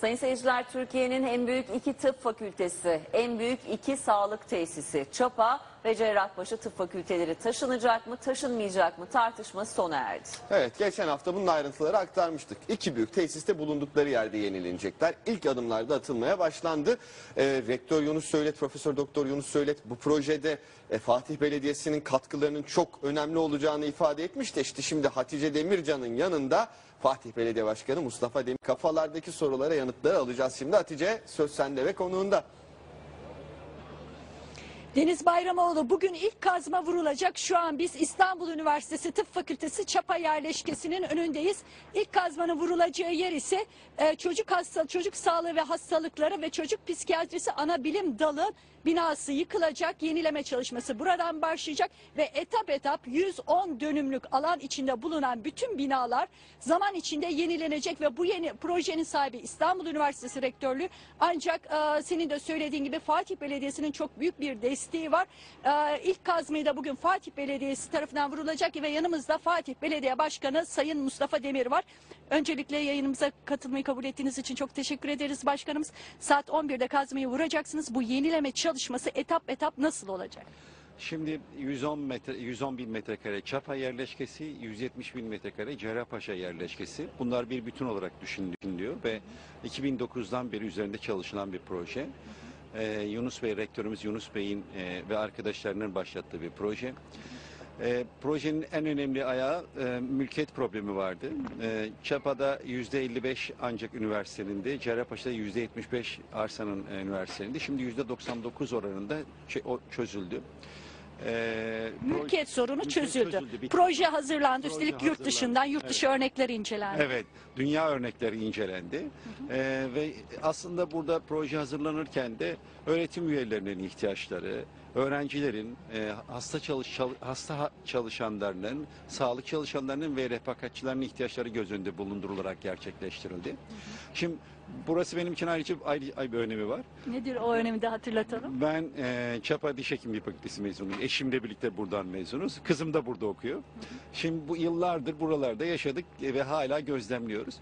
Sayın seyirciler Türkiye'nin en büyük iki tıp fakültesi, en büyük iki sağlık tesisi Çapa ve Cerrahpaşa Tıp Fakülteleri taşınacak mı taşınmayacak mı tartışması sona erdi. Evet geçen hafta bunun ayrıntıları aktarmıştık. İki büyük tesiste bulundukları yerde yenilenecekler. İlk adımlarda atılmaya başlandı. Ee, Rektör Yunus Söylet, Profesör Doktor Yunus Söylet bu projede e, Fatih Belediyesi'nin katkılarının çok önemli olacağını ifade etmişti. İşte şimdi Hatice Demircan'ın yanında Fatih Belediye Başkanı Mustafa Demir kafalardaki sorulara yanıtları alacağız şimdi. Hatice söz sende ve konuğunda. Deniz Bayramoğlu bugün ilk kazma vurulacak. Şu an biz İstanbul Üniversitesi Tıp Fakültesi Çapa yerleşkesinin önündeyiz. İlk kazmanın vurulacağı yer ise e, çocuk hasta çocuk sağlığı ve hastalıkları ve çocuk psikiyatrisi ana bilim dalı binası yıkılacak. Yenileme çalışması buradan başlayacak ve etap etap 110 dönümlük alan içinde bulunan bütün binalar zaman içinde yenilenecek ve bu yeni projenin sahibi İstanbul Üniversitesi Rektörlüğü ancak e, senin de söylediğin gibi Fatih Belediyesi'nin çok büyük bir desteği var. E, ilk kazmayı da bugün Fatih Belediyesi tarafından vurulacak ve yanımızda Fatih Belediye Başkanı Sayın Mustafa Demir var. Öncelikle yayınımıza katılmayı kabul ettiğiniz için çok teşekkür ederiz başkanımız. Saat 11'de kazmayı vuracaksınız. Bu yenileme çalışması etap etap nasıl olacak? Şimdi 110 metre 110 bin metrekare Çapa yerleşkesi, 170 bin metrekare Cerrahpaşa yerleşkesi. Bunlar bir bütün olarak düşünülüyor ve 2009'dan beri üzerinde çalışılan bir proje. Ee, Yunus Bey rektörümüz Yunus Bey'in e, ve arkadaşlarının başlattığı bir proje. E, projenin en önemli ayağı e, mülkiyet problemi vardı. E, Çapa'da %55 ancak üniversitenin Cerrahpaşa'da %75 arsanın e, üniversitenin Şimdi %99 oranında çözüldü. E, Mülkiyet sorunu çözüldü. çözüldü. Proje hazırlandı. Proje Üstelik yurt hazırlandı. dışından yurt dışı örnekler incelendi. Evet, dünya örnekleri incelendi Ee, ve aslında burada proje hazırlanırken de öğretim üyelerinin ihtiyaçları, öğrencilerin, e, hasta çalış çal- hasta ha- çalışanlarının, sağlık çalışanlarının ve refakatçilerin ihtiyaçları göz önünde bulundurularak gerçekleştirildi. Şimdi burası benim için ayrıca ayrı, ayrı bir önemi var. Nedir o önemi de hatırlatalım. Ben e, Çapa Diş Hekimliği Fakültesi mezunuyum. Eşimle birlikte buradan mezunuz. Kızım da burada okuyor. Şimdi bu yıllardır buralarda yaşadık ve hala gözlemliyoruz.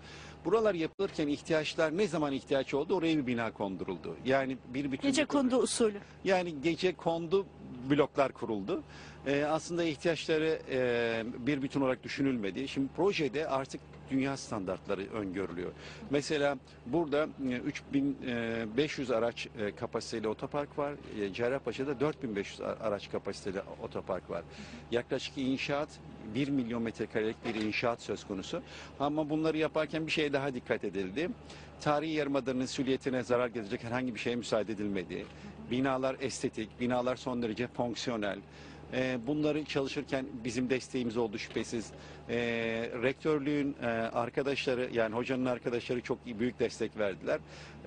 Buralar yapılırken ihtiyaçlar ne zaman ihtiyaç oldu oraya bir bina konduruldu. Yani bir bütün Gece kondu usulü. yani gece kondu bloklar kuruldu. Ee, aslında ihtiyaçları e, bir bütün olarak düşünülmedi. Şimdi projede artık dünya standartları öngörülüyor. Mesela burada e, 3500 araç e, kapasiteli otopark var. E, Cerrahpaşa'da 4500 a- araç kapasiteli otopark var. Yaklaşık inşaat 1 milyon metrekarelik bir inşaat söz konusu. Ama bunları yaparken bir şeye daha dikkat edildi. Tarihi yarımadanın süliyetine zarar gelecek herhangi bir şeye müsaade edilmedi. Binalar estetik, binalar son derece fonksiyonel. Ee, bunları çalışırken bizim desteğimiz oldu şüphesiz. Ee, rektörlüğün e, arkadaşları yani hocanın arkadaşları çok büyük destek verdiler.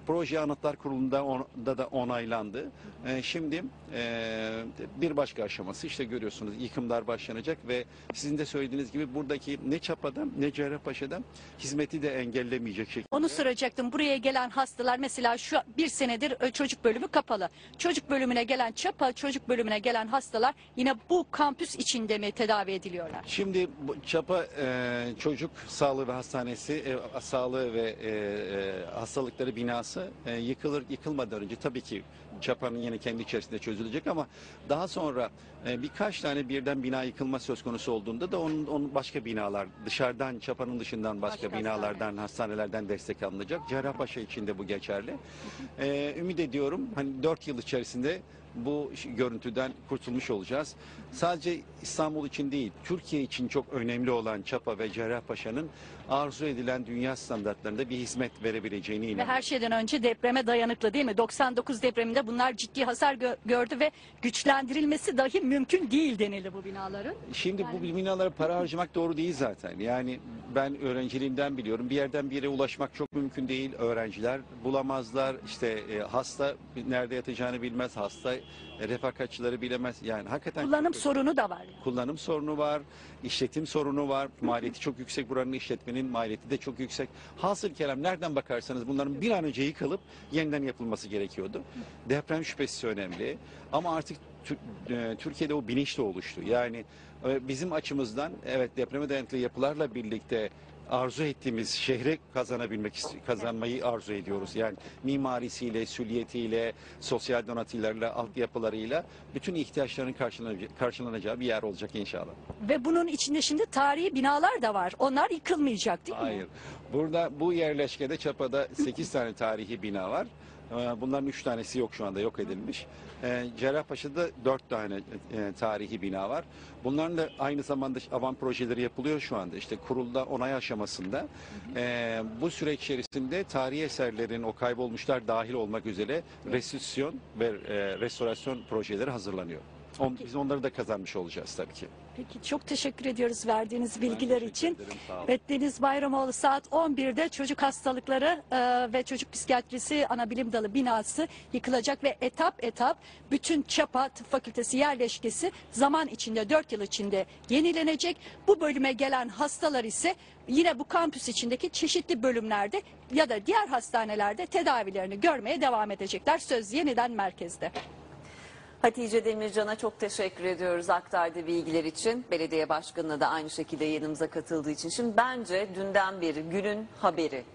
Proje Anıtlar Kurulu'nda on- da, da onaylandı. Ee, şimdi e, bir başka aşaması işte görüyorsunuz yıkımlar başlanacak ve sizin de söylediğiniz gibi buradaki ne Çapa'da ne Cerrahpaşa'da hizmeti de engellemeyecek şekilde. Onu soracaktım. Buraya gelen hastalar mesela şu bir senedir e, çocuk bölümü kapalı. Çocuk bölümüne gelen çapa, çocuk bölümüne gelen hastalar yine bu kampüs içinde mi tedavi ediliyorlar? Şimdi Çapa e, Çocuk Sağlığı ve Hastanesi, e, Sağlığı ve e, e, Hastalıkları binası e, yıkılır yıkılmadan önce tabii ki Çapa'nın yine kendi içerisinde çözülecek ama daha sonra e, birkaç tane birden bina yıkılma söz konusu olduğunda da onun, onun başka binalar dışarıdan Çapa'nın dışından başka, Başka binalardan hastanelerden destek alınacak. Cerrahpaşa için de bu geçerli. E, ümit ediyorum hani 4 yıl içerisinde bu görüntüden kurtulmuş olacağız. Sadece İstanbul için değil, Türkiye için çok önemli olan Çapa ve Cerrahpaşa'nın arzu edilen dünya standartlarında bir hizmet verebileceğine Ve inanıyorum. her şeyden önce depreme dayanıklı değil mi? 99 depreminde bunlar ciddi hasar gö- gördü ve güçlendirilmesi dahi mümkün değil denildi bu binaların. Şimdi bu binalara para harcamak doğru değil zaten. Yani ben öğrenciliğimden biliyorum. Bir yerden bir yere ulaşmak çok mümkün değil. Öğrenciler bulamazlar. İşte e, hasta nerede yatacağını bilmez. Hasta refakatçileri bilemez. Yani hakikaten Kullanım çok- sorunu da var. kullanım sorunu var, işletim sorunu var, maliyeti çok yüksek buranın işletmenin maliyeti de çok yüksek. Hasıl kelam nereden bakarsanız bunların bir an önce yıkılıp yeniden yapılması gerekiyordu. Deprem şüphesi önemli ama artık e, Türkiye'de o bilinç de oluştu. Yani e, bizim açımızdan evet depreme dayanıklı yapılarla birlikte arzu ettiğimiz şehre kazanabilmek kazanmayı arzu ediyoruz. Yani mimarisiyle, süliyetiyle, sosyal donatıylarla, altyapılarıyla bütün ihtiyaçların karşılanacağı, bir yer olacak inşallah. Ve bunun içinde şimdi tarihi binalar da var. Onlar yıkılmayacak değil mi? Hayır. Burada bu yerleşkede Çapa'da 8 tane tarihi bina var. Ee, Bunların 3 tanesi yok şu anda yok edilmiş. Ee, Cerrahpaşa'da 4 tane e, tarihi bina var. Bunların da aynı zamanda avan projeleri yapılıyor şu anda. İşte kurulda onay aşamasında. Ee, bu süreç içerisinde tarihi eserlerin o kaybolmuşlar dahil olmak üzere restitüsyon ve e, restorasyon projeleri hazırlanıyor. On- biz onları da kazanmış olacağız tabii ki. Peki çok teşekkür ediyoruz verdiğiniz bilgiler için. ederim. Ve Deniz Bayramoğlu saat 11'de çocuk hastalıkları e, ve çocuk psikiyatrisi ana bilim dalı binası yıkılacak ve etap etap bütün Çapa Tıp Fakültesi yerleşkesi zaman içinde 4 yıl içinde yenilenecek. Bu bölüme gelen hastalar ise yine bu kampüs içindeki çeşitli bölümlerde ya da diğer hastanelerde tedavilerini görmeye devam edecekler. Söz yeniden merkezde. Hatice Demircan'a çok teşekkür ediyoruz aktardığı bilgiler için. Belediye başkanına da aynı şekilde yanımıza katıldığı için. Şimdi bence dünden beri günün haberi.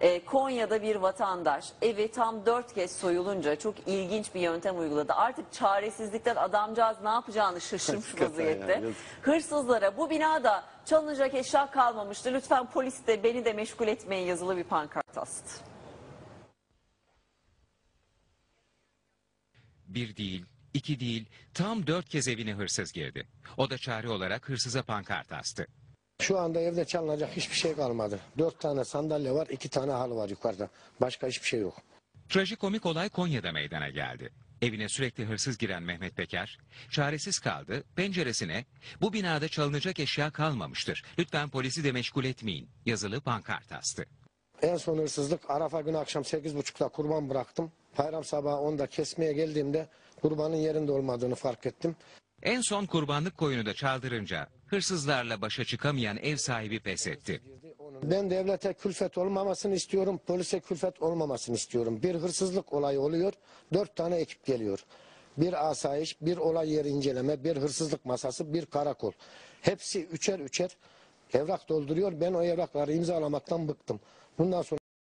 Ee, Konya'da bir vatandaş evi tam dört kez soyulunca çok ilginç bir yöntem uyguladı. Artık çaresizlikten adamcağız ne yapacağını şaşırmış vaziyette. ya. Hırsızlara bu binada çalınacak eşya kalmamıştı. Lütfen polis de beni de meşgul etmeyin yazılı bir pankart astı. Bir değil, iki değil, tam dört kez evine hırsız girdi. O da çare olarak hırsıza pankart astı. Şu anda evde çalınacak hiçbir şey kalmadı. Dört tane sandalye var, iki tane halı var yukarıda. Başka hiçbir şey yok. Trajikomik olay Konya'da meydana geldi. Evine sürekli hırsız giren Mehmet Peker, çaresiz kaldı, penceresine bu binada çalınacak eşya kalmamıştır. Lütfen polisi de meşgul etmeyin yazılı pankart astı. En son hırsızlık Arafa günü akşam sekiz buçukta kurban bıraktım. Bayram sabahı onda kesmeye geldiğimde kurbanın yerinde olmadığını fark ettim. En son kurbanlık koyunu da çaldırınca hırsızlarla başa çıkamayan ev sahibi pes etti. Ben devlete külfet olmamasını istiyorum, polise külfet olmamasını istiyorum. Bir hırsızlık olayı oluyor, dört tane ekip geliyor. Bir asayiş, bir olay yeri inceleme, bir hırsızlık masası, bir karakol. Hepsi üçer üçer evrak dolduruyor. Ben o evrakları imzalamaktan bıktım. Bundan sonra